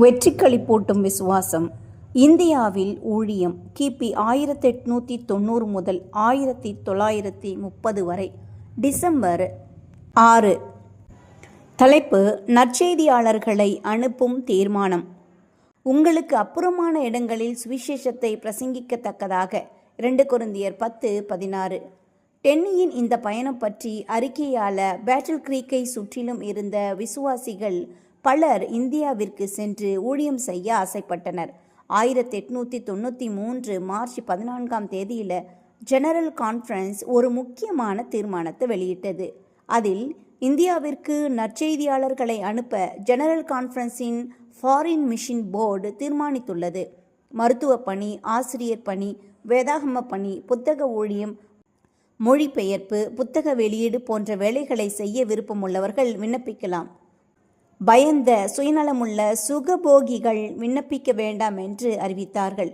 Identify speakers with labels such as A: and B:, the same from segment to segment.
A: வெற்றிக்களிப்பூட்டும் விசுவாசம். இந்தியாவில் ஊழியம் கிபி ஆயிரத்தி எட்நூற்றி தொண்ணூறு முதல் ஆயிரத்தி தொள்ளாயிரத்தி முப்பது வரை. டிசம்பர் ஆறு. தலைப்பு நற்செய்தியாளர்களை அனுப்பும் தீர்மானம். உங்களுக்கு அப்புறமான இடங்களில் சுவிசேஷத்தை பிரசங்கிக்கத்தக்கதாக இரண்டு குருந்தியர் பத்து பதினாறு. டென்னியின் இந்த பயணம் பற்றி அறிக்கையாள பேட்டில் கிரீக்கை சுற்றிலும் இருந்த விசுவாசிகள் பலர் இந்தியாவிற்கு சென்று ஊழியம் செய்ய ஆசைப்பட்டனர். ஆயிரத்தி எட்நூற்றி தொண்ணூற்றி மூன்று மார்ச் பதினான்காம் தேதியில் ஜெனரல் கான்ஃபரன்ஸ் ஒரு முக்கியமான தீர்மானத்தை வெளியிட்டது. அதில் இந்தியாவிற்கு நற்செய்தியாளர்களை அனுப்ப ஜெனரல் கான்ஃபரன்ஸின் ஃபாரின் மிஷின் போர்டு தீர்மானித்துள்ளது. மருத்துவ பணி ஆசிரியர் பணி வேதாகம பணி புத்தக ஊழியம் மொழிபெயர்ப்பு புத்தக வெளியீடு போன்ற வேலைகளை செய்ய விருப்பமுள்ளவர்கள் விண்ணப்பிக்கலாம். பயந்த சுயநலமுள்ள சுகபோகிகள் விண்ணப்பிக்க வேண்டாம் என்று அறிவித்தார்கள்.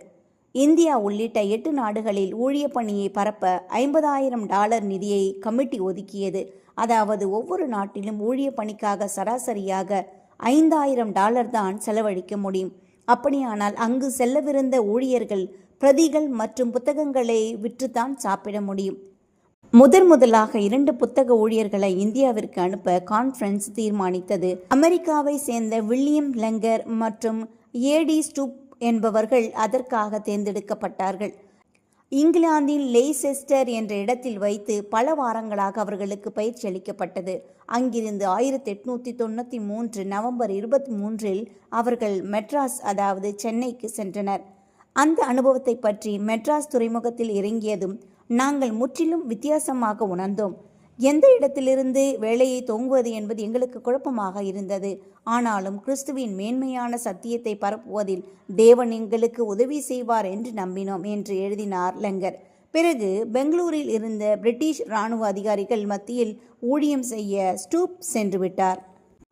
A: இந்தியா உள்ளிட்ட எட்டு நாடுகளில் ஊழிய பணியை பரப்ப ஐம்பதாயிரம் டாலர் நிதியை கமிட்டி ஒதுக்கியது. அதாவது ஒவ்வொரு நாட்டிலும் ஊழிய பணிக்காக சராசரியாக ஐந்தாயிரம் டாலர் தான் செலவழிக்க முடியும். அப்படியானால் அங்கு செல்லவிருந்த ஊழியர்கள் பிரதிகள் மற்றும் புத்தகங்களை விற்றுத்தான் சாப்பிட முடியும். முதன் முதலாக இரண்டு புத்தக ஊழியர்களை இந்தியாவிற்கு அனுப்ப கான்ஃபரன்ஸ் தீர்மானித்தது. அமெரிக்காவை சேர்ந்த வில்லியம் லெங்கர் மற்றும் ஏடி ஸ்டூப் என்பவர்கள் அதற்காக தேர்ந்தெடுக்கப்பட்டார்கள். இங்கிலாந்தின் லெய்செஸ்டர் என்ற இடத்தில் வைத்து பல வாரங்களாக அவர்களுக்கு பயிற்சி அளிக்கப்பட்டது. அங்கிருந்து ஆயிரத்தி எட்நூற்றி தொண்ணூற்றி மூன்று நவம்பர் இருபத்தி மூன்றில் அவர்கள் மெட்ராஸ் அதாவது சென்னைக்கு சென்றனர். அந்த அனுபவத்தை பற்றி மெட்ராஸ் துறைமுகத்தில் இறங்கியதும் நாங்கள் முற்றிலும் வித்தியாசமாக உணர்ந்தோம். எந்த இடத்திலிருந்து வேலையை தொங்குவது என்பது எங்களுக்கு குழப்பமாக இருந்தது. ஆனாலும் கிறிஸ்துவின் மேன்மையான சத்தியத்தை பரப்புவதில் தேவன் எங்களுக்கு உதவி செய்வார் என்று நம்பினோம் என்று எழுதினார் லெங்கர். பிறகு பெங்களூரில் இருந்த பிரிட்டிஷ் இராணுவ அதிகாரிகள் மத்தியில் ஊழியம் செய்ய ஸ்டூப் சென்றுவிட்டார்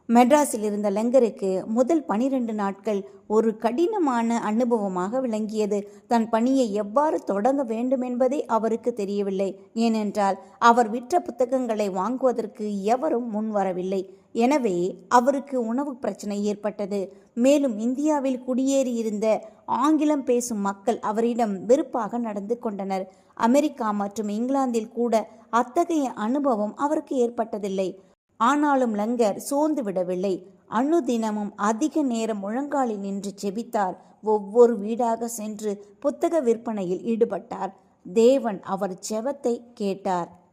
A: மெட்ராஸில் இருந்த லெங்கருக்கு முதல் பனிரெண்டு நாட்கள் ஒரு கடினமான அனுபவமாக விளங்கியது. தன் பணியை எவ்வாறு தொடங்க வேண்டும் என்பதே அவருக்கு தெரியவில்லை. ஏனென்றால் அவர் விற்ற புத்தகங்களை வாங்குவதற்கு எவரும் முன்வரவில்லை எனவே அவருக்கு உணவு பிரச்சனை ஏற்பட்டது. மேலும் இந்தியாவில் குடியேறியிருந்த ஆங்கிலம் பேசும் மக்கள் அவரிடம் வெறுப்பாக நடந்து கொண்டனர். அமெரிக்கா மற்றும் இங்கிலாந்தில் கூட அத்தகைய அனுபவம் அவருக்கு ஏற்பட்டதில்லை. ஆனாலும் லங்கர் சோர்ந்து விடவில்லை. அனுதினமும் அதிக நேரம் முழங்காலில் நின்று செபித்தார். ஒவ்வொரு வீடாக சென்று புத்தக விற்பனையில் ஈடுபட்டார். தேவன் அவர் செவத்தை கேட்டார்.